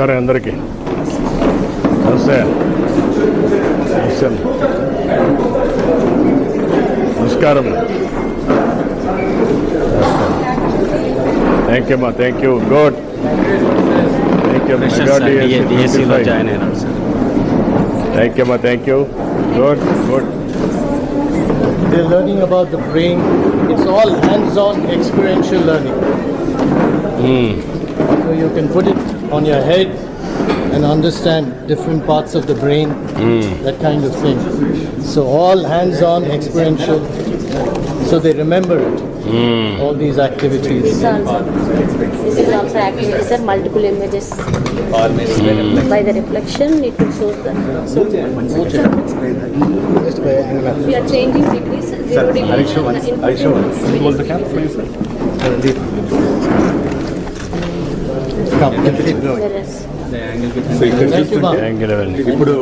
నమస్కారం అందరికీ నమస్తే నమస్తే నమస్కారం థ్యాంక్ యూ మా thank you good thank you డిఎస్సిలో జాయిన్ అయినాడు సార్ థ్యాంక్ యూ మా thank you good good They're learning about the brain. It's all hands-on experiential learning. So you can put it on your head and understand different parts of the brain, mm. that kind of thing. So all hands-on, experiential. So they remember it. Mm. All these activities. This is also, this is. These are multiple images. Mm. By the reflection, it will show the. We are changing degrees, zero degrees. Sir, I'll show. I'll. Hold the camera, please. ఇప్పుడు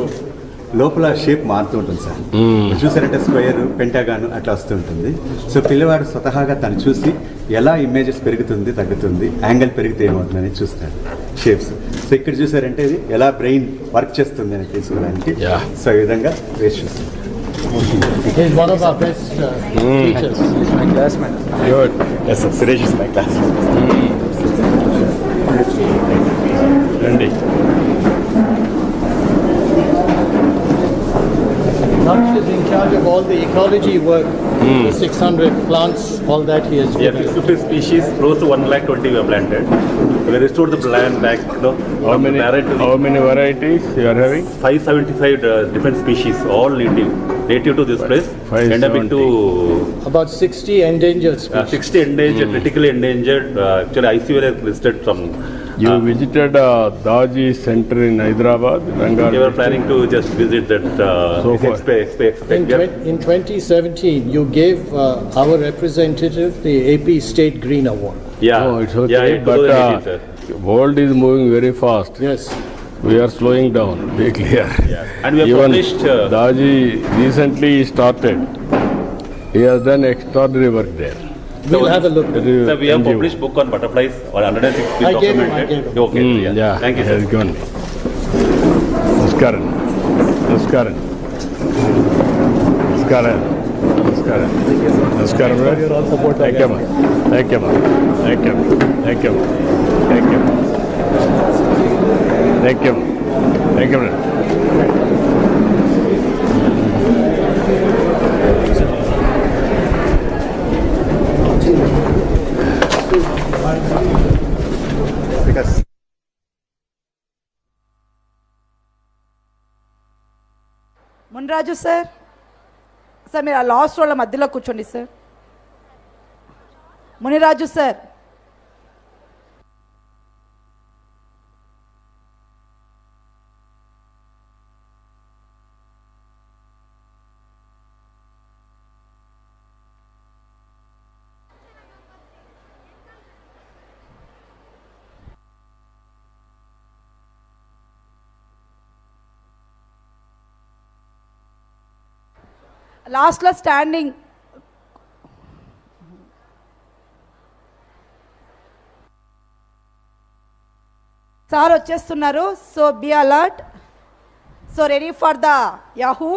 లోపల shape మారుతూ ఉంటుంది sir ఇప్పుడు చూసారంటే square పెంటాగాన్ అట్లా వస్తూ ఉంటుంది. So పిల్లవాడు స్వతహాగా తను చూసి ఎలా ఇమేజెస్ పెరుగుతుంది తగ్గుతుంది యాంగిల్ పెరిగితే ఏమవుతుందని చూస్తాడు. షేప్స్ సో ఇక్కడ చూసారంటే ఇది ఎలా బ్రెయిన్ వర్క్ చేస్తుంది అని తెలుసుకోవడానికి. సో ఈ విధంగా వేస్ట్ చూస్తుంది. He's one of our best uh, teachers. రండి Laksh is in charge of all the ecology work, mm. the 600 plants, all that he has Yeah, fifty species, close to 1 lakh 20 we have planted. We restored the plant back, you know. How many, how many varieties you are having? 575 uh, different species, all native, native to this place. End up into... About 60 endangered species. Uh, 60 endangered, mm. critically endangered. Uh, actually, ICVL has listed some you uh, visited uh, Daji Center in Hyderabad. Rangar you were planning to just visit that uh, so in, in, 2017, you gave uh, our representative the AP State Green Award. Yeah, oh, it's okay, yeah, it but uh, world is moving very fast. Yes. We are slowing down, be clear. Yeah. And we have Even published... Uh, Daji recently started. He has done extraordinary work there. We'll have a look. It is Sir, we have NGO. published book on butterflies, or 106 been I gave him, I documented. gave him. Okay, Mm, yeah. yeah, Thank you, he sir. has gone. Namaskaram. Namaskaram. Namaskaram. Namaskaram. Namaskaram. right? Thank you, ma. Thank you, ma. Thank you. Thank you. Thank you. Thank you. Thank you. madam. Raju sir. Sir మీరు ఆ last రోల మధ్యలో కూర్చోండి sir. Muniraju sir. లాస్ట్లో standing sir వచ్చేస్తున్నారు. So be alert so ready for the yahoo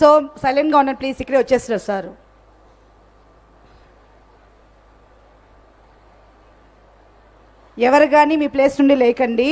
so సైలెంట్గా ఉండండి please ఇక్కడే వచ్చేస్తున్నారు సార్ ఎవరు కానీ మీ ప్లేస్ నుండి లేకండి.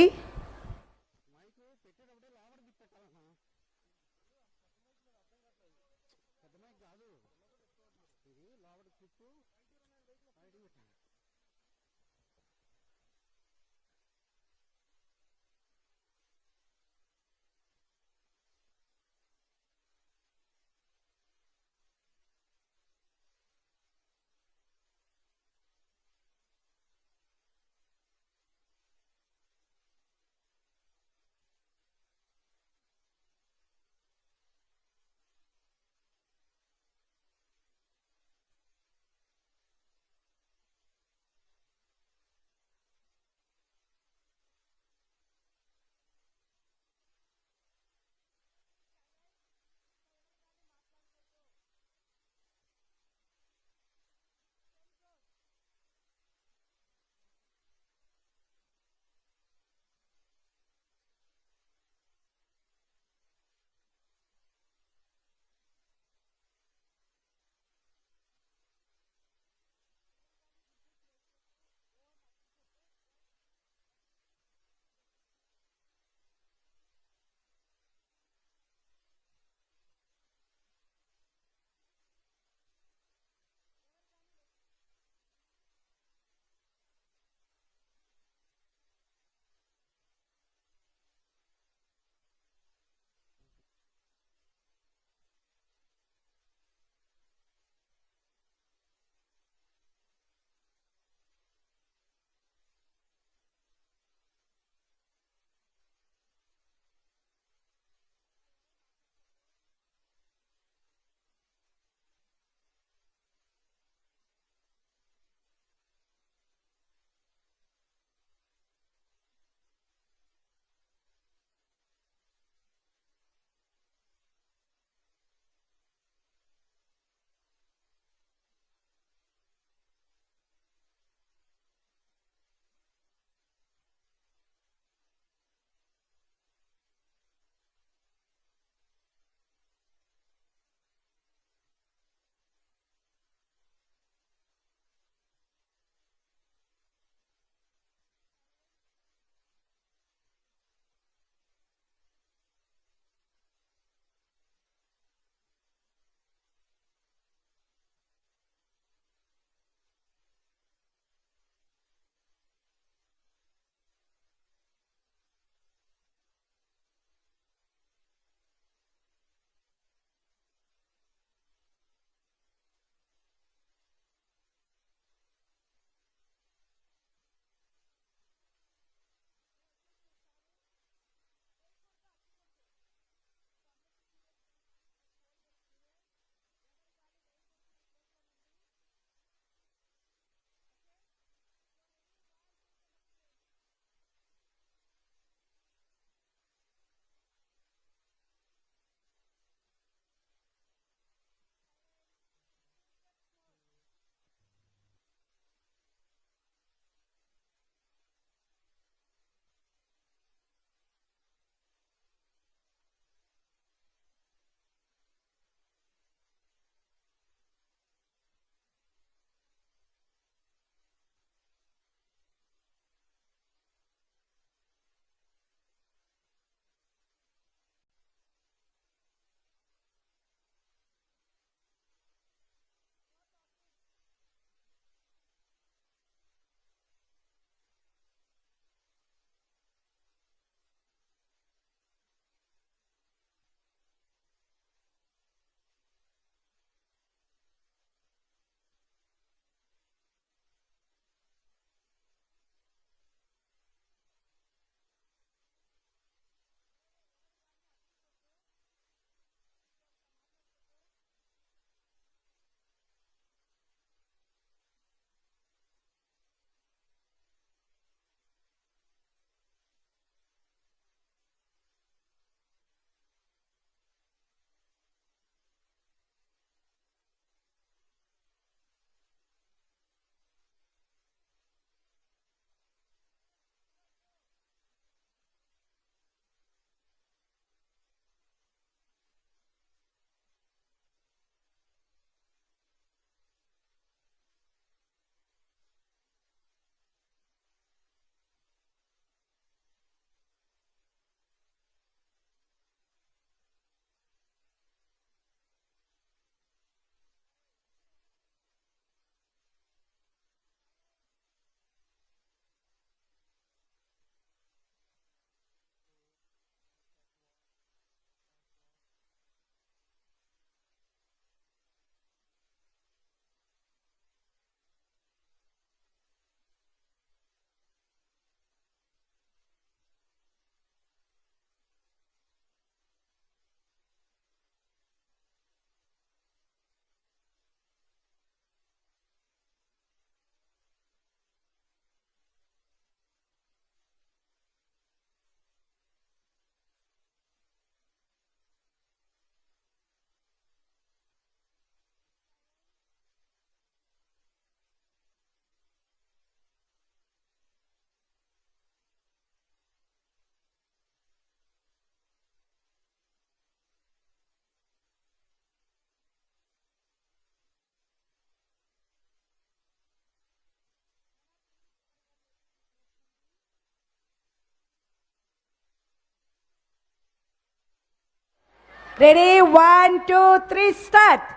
Ready one two three start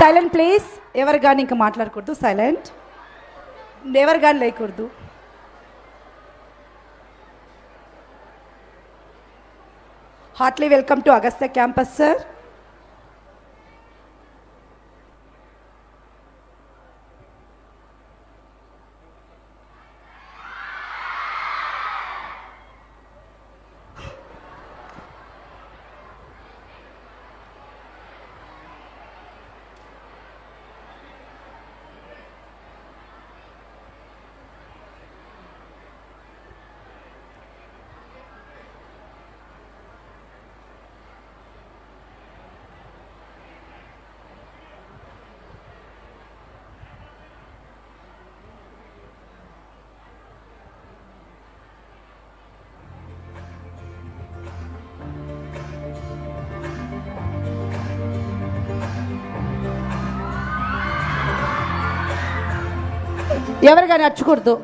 silent please ఎవరు కానీ ఇంకా మాట్లాడకూడదు. సైలెంట్ ఎవరు కానీ లేకూడదు. Heartly welcome to Agastya campus sir ఎవరు కానీ అచ్చకూడదు.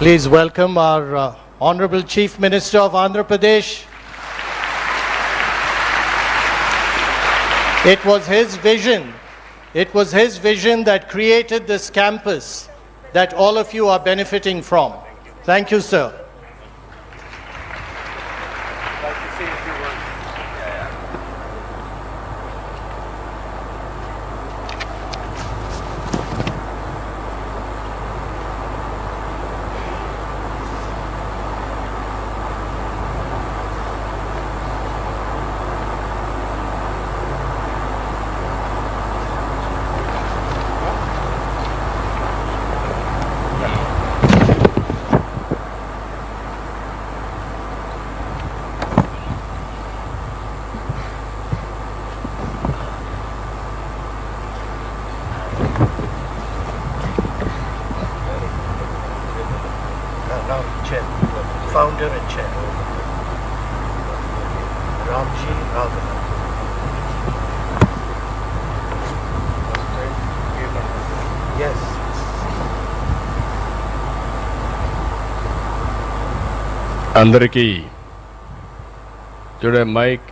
Please welcome our uh, Honorable Chief Minister of Andhra Pradesh. It was his vision, it was his vision that created this campus that all of you are benefiting from. Thank you, sir. Now, chair, founder and chair. Ramji Raghavan. Yes. అందరికీ today mic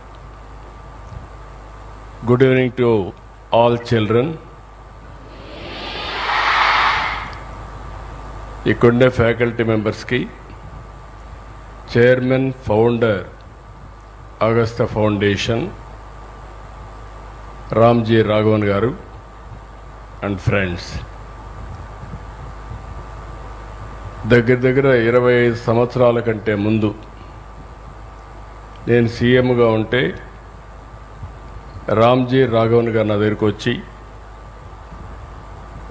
good evening to all children ఇక్కడుండే faculty మెంబర్స్కి chairman founder Agastya foundation Ramji Raghavan garu and friends. దగ్గర దగ్గర ఇరవై ఐదు సంవత్సరాల కంటే ముందు నేను సీఎంగా ఉంటే రామ్జీ రాఘవన్ గారు నా దగ్గరికి వచ్చి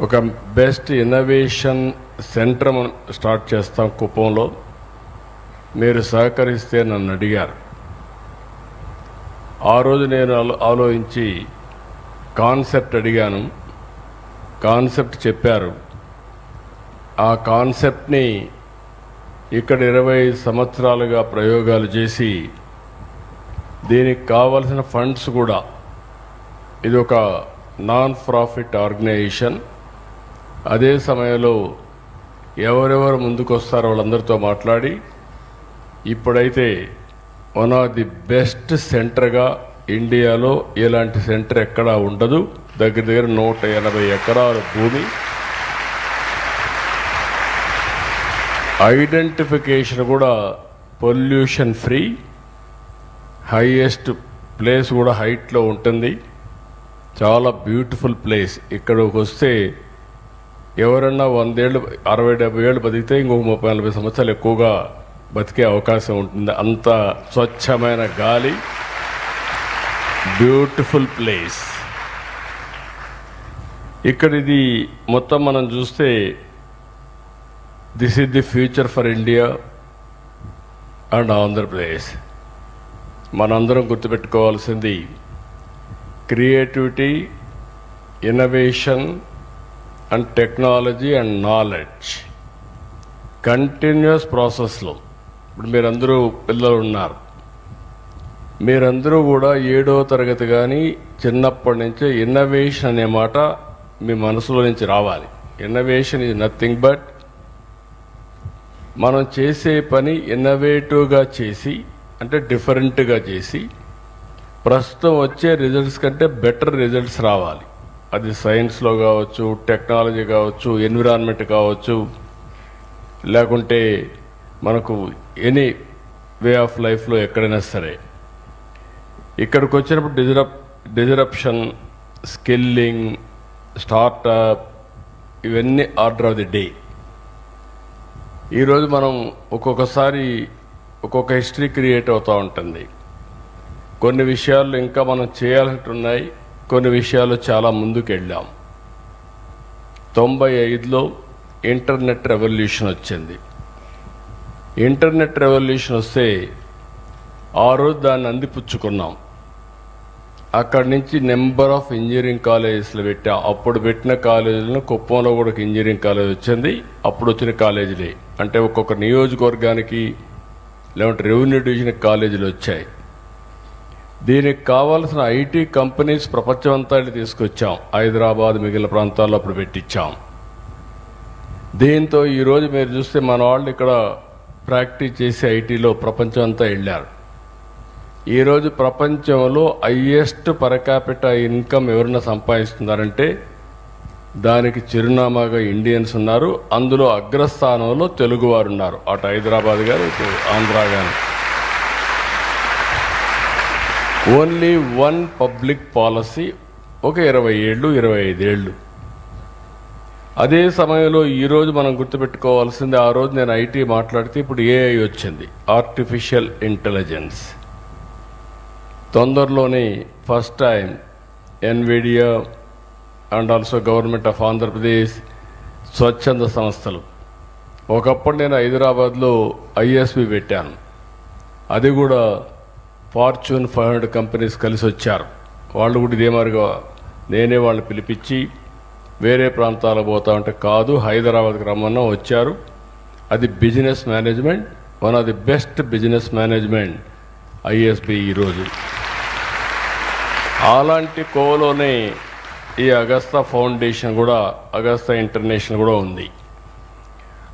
ఒక బెస్ట్ ఇన్నోవేషన్ సెంటర్ మనం స్టార్ట్ చేస్తాం కుప్పంలో. మీరు సహకరిస్తే నన్ను అడిగారు. ఆ రోజు నేను ఆలోచించి కాన్సెప్ట్ అడిగాను. కాన్సెప్ట్ చెప్పారు. ఆ కాన్సెప్ట్ని ఇక్కడ ఇరవై ఐదు సంవత్సరాలుగా ప్రయోగాలు చేసి దీనికి కావలసిన ఫండ్స్ కూడా. ఇది ఒక నాన్ ప్రాఫిట్ ఆర్గనైజేషన్. అదే సమయంలో ఎవరెవరు ముందుకు వస్తారో వాళ్ళందరితో మాట్లాడి ఇప్పుడైతే వన్ ఆఫ్ ది బెస్ట్ సెంటర్గా ఇండియాలో ఇలాంటి సెంటర్ ఎక్కడా ఉండదు. దగ్గర దగ్గర నూట ఎనభై ఎకరాల భూమి. ఐడెంటిఫికేషన్ కూడా పొల్యూషన్ ఫ్రీ హైయెస్ట్ ప్లేస్ కూడా హైట్లో ఉంటుంది. చాలా బ్యూటిఫుల్ ప్లేస్ ఇక్కడికి వస్తే ఎవరన్నా వందేళ్ళు అరవై డెబ్బై ఏళ్ళు బతికితే ఇంకొక ముప్పై నలభై సంవత్సరాలు ఎక్కువగా బతికే అవకాశం ఉంటుంది. అంత స్వచ్ఛమైన గాలి. Beautiful place. ఇక్కడ ఇది మొత్తం మనం చూస్తే this is the future for India and Andhra Pradesh. మనందరం గుర్తుపెట్టుకోవాల్సింది creativity innovation and technology and knowledge. Continuous ప్రాసెస్లో. ఇప్పుడు మీరందరూ పిల్లలు ఉన్నారు మీరందరూ కూడా ఏడో తరగతి కానీ చిన్నప్పటి నుంచే ఇన్నోవేషన్ అనే మాట మీ మనసులో నుంచి రావాలి. ఇన్నోవేషన్ ఈజ్ నథింగ్ బట్ మనం చేసే పని ఇన్నోవేటివ్గా చేసి అంటే డిఫరెంట్గా చేసి ప్రస్తుతం వచ్చే రిజల్ట్స్ కంటే బెటర్ రిజల్ట్స్ రావాలి. అది సైన్స్లో కావచ్చు టెక్నాలజీ కావచ్చు ఎన్విరాన్మెంట్ కావచ్చు లేకుంటే మనకు ఎనీ వే ఆఫ్ లైఫ్లో ఎక్కడైనా సరే. ఇక్కడికి వచ్చినప్పుడు డిజరప్ డిజరప్షన్ స్కిల్లింగ్ స్టార్టప్ ఇవన్నీ ఆర్డర్ ఆఫ్ ది డే ఈరోజు మనం ఒక్కొక్కసారి ఒక్కొక్క హిస్టరీ క్రియేట్ అవుతూ ఉంటుంది. కొన్ని విషయాలు ఇంకా మనం చేయాల్సి ఉన్నాయి కొన్ని విషయాలు చాలా ముందుకెళ్ళాం. తొంభై ఐదులో ఇంటర్నెట్ రెవల్యూషన్ వచ్చింది. ఇంటర్నెట్ రెవల్యూషన్ వస్తే ఆ రోజు దాన్ని అందిపుచ్చుకున్నాం. అక్కడి నుంచి నెంబర్ ఆఫ్ ఇంజనీరింగ్ కాలేజెస్లు పెట్టాం. అప్పుడు పెట్టిన కాలేజీలను కుప్పంలో కూడా ఒక ఇంజనీరింగ్ కాలేజ్ వచ్చింది. అప్పుడు వచ్చిన కాలేజీలే. అంటే ఒక్కొక్క నియోజకవర్గానికి లేదంటే రెవెన్యూ డివిజన్ కాలేజీలు వచ్చాయి. దీనికి కావాల్సిన ఐటీ కంపెనీస్ ప్రపంచమంతా తీసుకొచ్చాం. హైదరాబాద్ మిగిలిన ప్రాంతాల్లో అప్పుడు పెట్టించాం. దీంతో ఈరోజు మీరు చూస్తే మన వాళ్ళు ఇక్కడ ప్రాక్టీస్ చేసి ఐటీలో ప్రపంచం అంతా వెళ్ళారు. ఈరోజు ప్రపంచంలో హయ్యెస్ట్ పరకాపిట ఇన్కమ్ ఎవరైనా సంపాదిస్తున్నారంటే దానికి చిరునామాగా ఇండియన్స్ ఉన్నారు. అందులో అగ్రస్థానంలో తెలుగువారు ఉన్నారు. అటు హైదరాబాద్ గారు ఆంధ్ర గారు. ఓన్లీ వన్ పబ్లిక్ పాలసీ ఒక ఇరవై ఏళ్ళు ఇరవై ఐదేళ్ళు అదే సమయంలో ఈరోజు మనం గుర్తుపెట్టుకోవాల్సింది ఆ రోజు నేను ఐటీ మాట్లాడితే ఇప్పుడు ఏఐ వచ్చింది ఆర్టిఫిషియల్ ఇంటెలిజెన్స్ తొందరలోనే first time Nvidia and also government of Andhra Pradesh స్వచ్ఛంద సంస్థలు. ఒకప్పుడు నేను హైదరాబాద్లో ఐఎస్బి పెట్టాను. అది కూడా ఫార్చ్యూన్ ఫైవ్ హండ్రెడ్ కంపెనీస్ కలిసి వచ్చారు. వాళ్ళు కూడా ఇదే మాదిరిగా నేనే వాళ్ళని పిలిపించి వేరే ప్రాంతాలకు పోతా ఉంటే కాదు హైదరాబాద్కి రమ్మన్నా వచ్చారు. అది business management one of the best business management ISB ఈరోజు అలాంటి కోవలోనే ఈ అగస్తా ఫౌండేషన్ కూడా అగస్తా ఇంటర్నేషనల్ కూడా ఉంది.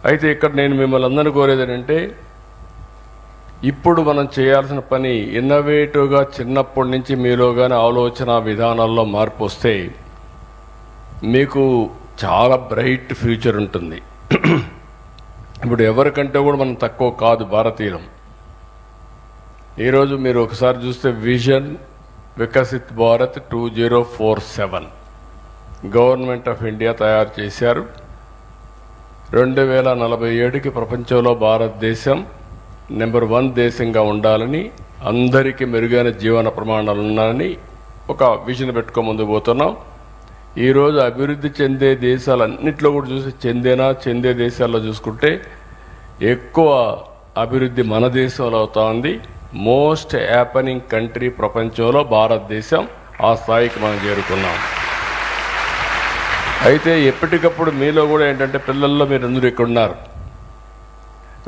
అయితే ఇక్కడ నేను మిమ్మల్ని అందరినీ కోరేది ఏంటంటే ఇప్పుడు మనం చేయాల్సిన పని ఇన్నోవేటివ్గా చిన్నప్పటి నుంచి మీలో కానీ ఆలోచన విధానాల్లో మార్పు వస్తే మీకు చాలా బ్రైట్ ఫ్యూచర్ ఉంటుంది. ఇప్పుడు ఎవరికంటే కూడా మనం తక్కువ కాదు భారతీయులం. ఈరోజు మీరు ఒకసారి చూస్తే vision Viksit Bharat two zero four seven. Government of India తయారు చేశారు. రెండు వేల నలభై ఏడుకి ప్రపంచంలో భారతదేశం నెంబర్ వన్ దేశంగా ఉండాలని అందరికీ మెరుగైన జీవన ప్రమాణాలు ఉన్నాయని ఒక విజన్ పెట్టుకో ముందు పోతున్నాం. ఈరోజు అభివృద్ధి చెందే దేశాలన్నింటిలో కూడా చూసి చెందేనా చెందే దేశాల్లో చూసుకుంటే ఎక్కువ అభివృద్ధి మన దేశంలో అవుతా ఉంది మోస్ట్ హ్యాపనింగ్ కంట్రీ ప్రపంచంలో భారతదేశం ఆ స్థాయికి మనం చేరుకున్నాం. అయితే ఎప్పటికప్పుడు మీలో కూడా ఏంటంటే పిల్లల్లో మీరు అందరూ ఇక్కడ ఉన్నారు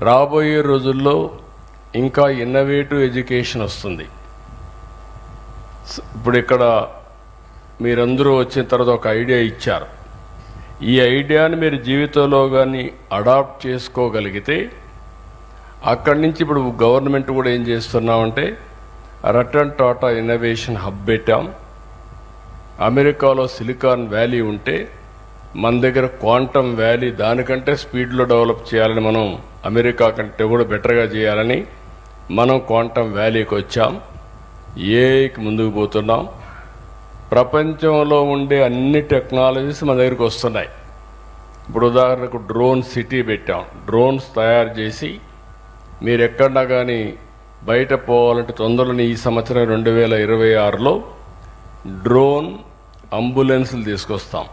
రాబోయే రోజుల్లో ఇంకా ఇన్నోవేటివ్ ఎడ్యుకేషన్ వస్తుంది. ఇప్పుడు ఇక్కడ మీరందరూ వచ్చిన తర్వాత ఒక ఐడియా ఇచ్చారు. ఈ ఐడియాని మీరు జీవితంలో కానీ అడాప్ట్ చేసుకోగలిగితే అక్కడి నుంచి ఇప్పుడు గవర్నమెంట్ కూడా ఏం చేస్తున్నామంటే రటన్ టాటా ఇన్నోవేషన్ హబ్ పెట్టాం. అమెరికాలో సిలికాన్ వ్యాలీ ఉంటే మన దగ్గర క్వాంటమ్ వ్యాలీ దానికంటే స్పీడ్లో డెవలప్ చేయాలని మనం అమెరికా కంటే కూడా బెటర్గా చేయాలని మనం క్వాంటమ్ వ్యాలీకి వచ్చాం. ఏఐకి ముందుకు పోతున్నాం. ప్రపంచంలో ఉండే అన్ని టెక్నాలజీస్ మన దగ్గరికి వస్తున్నాయి. ఇప్పుడు ఉదాహరణకు డ్రోన్ సిటీ పెట్టాం. డ్రోన్స్ తయారు చేసి మీరు ఎక్కడన్నా కానీ బయట పోవాలంటే తొందరలోనే ఈ సంవత్సరం రెండు వేల ఇరవై ఆరులో డ్రోన్ అంబులెన్స్లు తీసుకొస్తాం.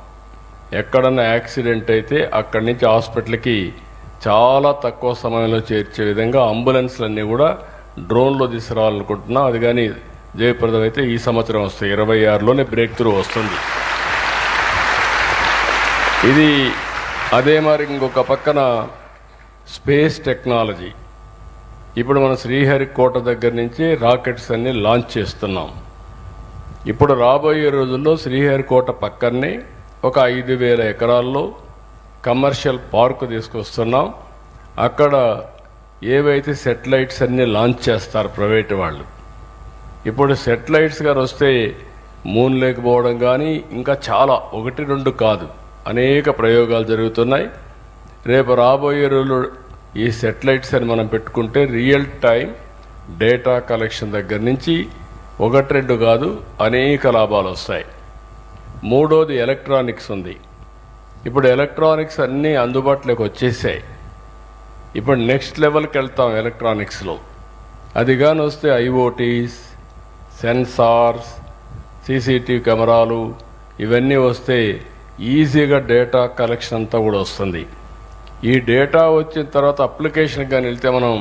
ఎక్కడన్నా యాక్సిడెంట్ అయితే అక్కడి నుంచి హాస్పిటల్కి చాలా తక్కువ సమయంలో చేర్చే విధంగా అంబులెన్స్లన్నీ కూడా డ్రోన్లో తీసుకురావాలనుకుంటున్నాం. అది కానీ జయప్రదం అయితే ఈ సంవత్సరం వస్తాయి. ఇరవై ఆరులోనే బ్రేక్ త్రూ వస్తుంది. ఇది అదే మరి ఇంకొక పక్కన స్పేస్ టెక్నాలజీ. ఇప్పుడు మన శ్రీహరికోట దగ్గర నుంచి రాకెట్స్ అన్ని లాంచ్ చేస్తున్నాం. ఇప్పుడు రాబోయే రోజుల్లో శ్రీహరికోట పక్కనే ఒక ఐదు వేల ఎకరాల్లో కమర్షియల్ పార్క్ తీసుకొస్తున్నాం. అక్కడ ఏవైతే సెటిలైట్స్ అన్నీ లాంచ్ చేస్తారు ప్రైవేట్ వాళ్ళు. ఇప్పుడు సెటిలైట్స్ గారు వస్తే మూన్ లేకపోవడం కానీ ఇంకా చాలా ఒకటి రెండు కాదు. అనేక ప్రయోగాలు జరుగుతున్నాయి. రేపు రాబోయే రోజులు ఈ సెటిలైట్స్ అని మనం పెట్టుకుంటే రియల్ టైం డేటా కలెక్షన్ దగ్గర నుంచి ఒకటి రెండు కాదు అనేక లాభాలు వస్తాయి. మూడోది ఎలక్ట్రానిక్స్ ఉంది. ఇప్పుడు ఎలక్ట్రానిక్స్ అన్నీ అందుబాటులోకి వచ్చేసాయి. ఇప్పుడు నెక్స్ట్ లెవెల్కి వెళ్తాం ఎలక్ట్రానిక్స్లో. అది కానీ వస్తే ఐఓటీస్ సెన్సార్స్ సీసీటీవీ కెమెరాలు ఇవన్నీ వస్తే ఈజీగా డేటా కలెక్షన్ అంతా కూడా వస్తుంది. ఈ డేటా వచ్చిన తర్వాత అప్లికేషన్ కానీ వెళ్తే మనం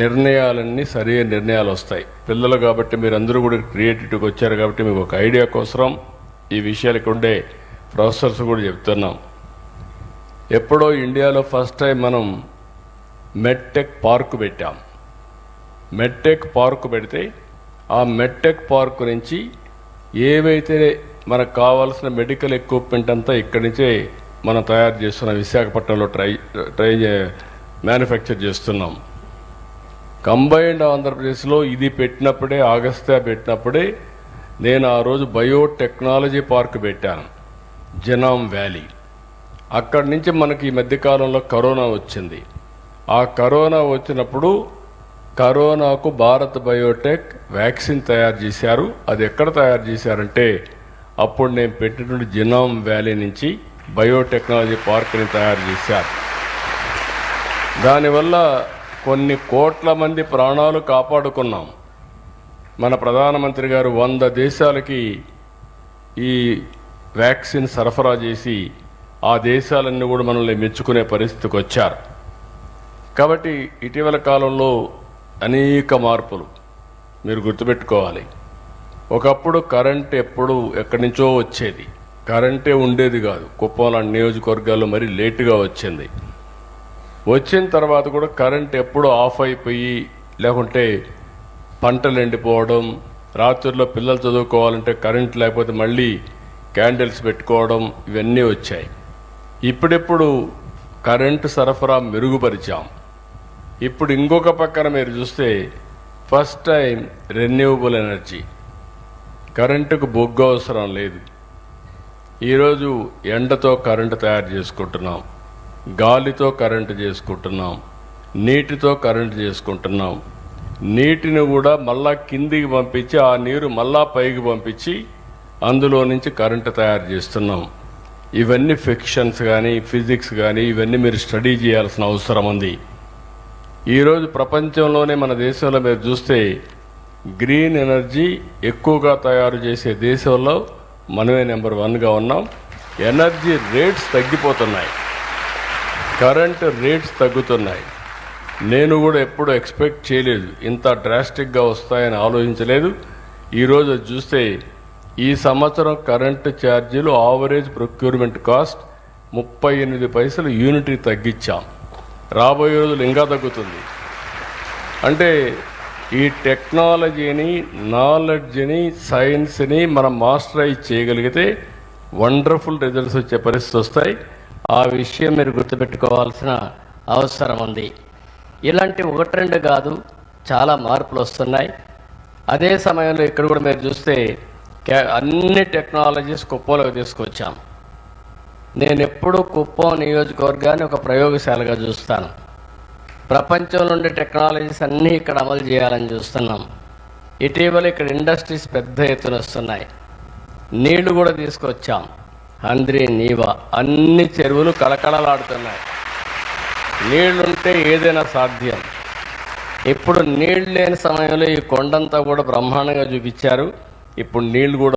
నిర్ణయాలన్నీ సరైన నిర్ణయాలు వస్తాయి. పిల్లలు కాబట్టి మీరు అందరూ కూడా క్రియేటివిటీకి వచ్చారు కాబట్టి మీకు ఒక ఐడియా కోసం ఈ విషయాలకు ఉండే ప్రొఫెసర్స్ కూడా చెప్తున్నాం. ఎప్పుడో ఇండియాలో ఫస్ట్ టైం మనం మెట్టెక్ పార్క్ పెట్టాం. మెట్టెక్ పార్క్ పెడితే ఆ మెట్టెక్ పార్క్ నుంచి ఏవైతే మనకు కావాల్సిన మెడికల్ ఎక్విప్మెంట్ అంతా ఇక్కడి నుంచే మనం తయారు చేస్తున్న విశాఖపట్నంలో ట్రై ట్రై మ్యానుఫ్యాక్చర్ చేస్తున్నాం. కంబైన్డ్ ఆంధ్రప్రదేశ్లో ఇది పెట్టినప్పుడే ఆగస్తా పెట్టినప్పుడే నేను ఆ రోజు బయోటెక్నాలజీ పార్క్ పెట్టాను. Genome valley. అక్కడి నుంచి మనకి ఈ మధ్యకాలంలో కరోనా వచ్చింది. ఆ కరోనా వచ్చినప్పుడు కరోనాకు భారత్ బయోటెక్ వ్యాక్సిన్ తయారు చేశారు. అది ఎక్కడ తయారు చేశారంటే అప్పుడు నేను పెట్టినటువంటి జినామ్ వ్యాలీ నుంచి బయోటెక్నాలజీ పార్క్ని తయారు చేశారు. దానివల్ల కొన్ని కోట్ల మంది ప్రాణాలు కాపాడుకున్నాం. మన ప్రధానమంత్రి గారు వంద దేశాలకి ఈ వ్యాక్సిన్ సరఫరా చేసి ఆ దేశాలన్నీ కూడా మనల్ని మెచ్చుకునే పరిస్థితికి వచ్చారు. కాబట్టి ఇటీవల కాలంలో అనేక మార్పులు మీరు గుర్తుపెట్టుకోవాలి. ఒకప్పుడు కరెంట్ ఎప్పుడు ఎక్కడి నుంచో వచ్చేది. కరెంటే ఉండేది కాదు. కుప్పం లాంటి నియోజకవర్గాల్లో మరీ లేటుగా వచ్చింది. వచ్చిన తర్వాత కూడా కరెంట్ ఎప్పుడు ఆఫ్ అయిపోయి లేకుంటే పంటలు ఎండిపోవడం రాత్రుల్లో పిల్లలు చదువుకోవాలంటే కరెంట్ లేకపోతే మళ్ళీ క్యాండిల్స్ పెట్టుకోవడం ఇవన్నీ వచ్చాయి. ఇప్పుడిప్పుడు కరెంటు సరఫరా మెరుగుపరిచాం. ఇప్పుడు ఇంకొక పక్కన మీరు చూస్తే ఫస్ట్ టైం రెన్యూవబుల్ ఎనర్జీ. కరెంటుకు బొగ్గు అవసరం లేదు. ఈరోజు ఎండతో కరెంటు తయారు చేసుకుంటున్నాం. గాలితో కరెంటు చేసుకుంటున్నాం. నీటితో కరెంటు చేసుకుంటున్నాం. నీటిని కూడా మళ్ళా కిందికి పంపించి ఆ నీరు మళ్ళా పైకి పంపించి అందులో నుంచి కరెంటు తయారు చేస్తున్నాం. ఇవన్నీ ఫిక్షన్స్ కానీ ఫిజిక్స్ కానీ ఇవన్నీ మీరు స్టడీ చేయాల్సిన అవసరం ఉంది. ఈరోజు ప్రపంచంలోనే మన దేశంలో మీరు చూస్తే గ్రీన్ ఎనర్జీ ఎక్కువగా తయారు చేసే దేశంలో మనమే నెంబర్ వన్గా ఉన్నాం. ఎనర్జీ రేట్స్ తగ్గిపోతున్నాయి. కరెంట్ రేట్స్ తగ్గుతున్నాయి. నేను కూడా ఎప్పుడు ఎక్స్పెక్ట్ చేయలేదు. ఇంత డ్రాస్టిక్గా వస్తాయని ఆలోచించలేదు. ఈరోజు చూస్తే ఈ సంవత్సరం కరెంటు ఛార్జీలు ఆవరేజ్ ప్రొక్యూర్మెంట్ కాస్ట్ ముప్పై ఎనిమిది పైసలు యూనిట్కి తగ్గించాం. రాబోయే రోజులు ఇంకా తగ్గుతుంది. అంటే ఈ టెక్నాలజీని నాలెడ్జ్ని సైన్స్ని మనం మాస్టరైజ్ చేయగలిగితే వండర్ఫుల్ రిజల్ట్స్ వచ్చే పరిస్థితి వస్తాయి. ఆ విషయం మీరు గుర్తుపెట్టుకోవాల్సిన అవసరం ఉంది. ఇలాంటి ఒకటి రెండు కాదు చాలా మార్పులు వస్తున్నాయి. అదే సమయంలో ఇక్కడ కూడా మీరు చూస్తే అన్ని టెక్నాలజీస్ కుప్పంలోకి తీసుకొచ్చాం నేను ఎప్పుడూ కుప్పం నియోజకవర్గాన్ని ఒక ప్రయోగశాలగా చూస్తాను. ప్రపంచంలో ఉండే టెక్నాలజీస్ అన్నీ ఇక్కడ అమలు చేయాలని చూస్తున్నాం. ఇటీవల ఇక్కడ ఇండస్ట్రీస్ పెద్ద ఎత్తున వస్తున్నాయి. నీళ్ళు కూడా తీసుకొచ్చాం. అంద్రి నీవా అన్ని చెరువులు కళకళలాడుతున్నాయి. నీళ్ళుంటే ఏదైనా సాధ్యం. ఇప్పుడు నీళ్ళు లేని సమయంలో ఈ కొండంతా కూడా బ్రహ్మాండంగా చూపించారు. ఇప్పుడు నీళ్ళు కూడా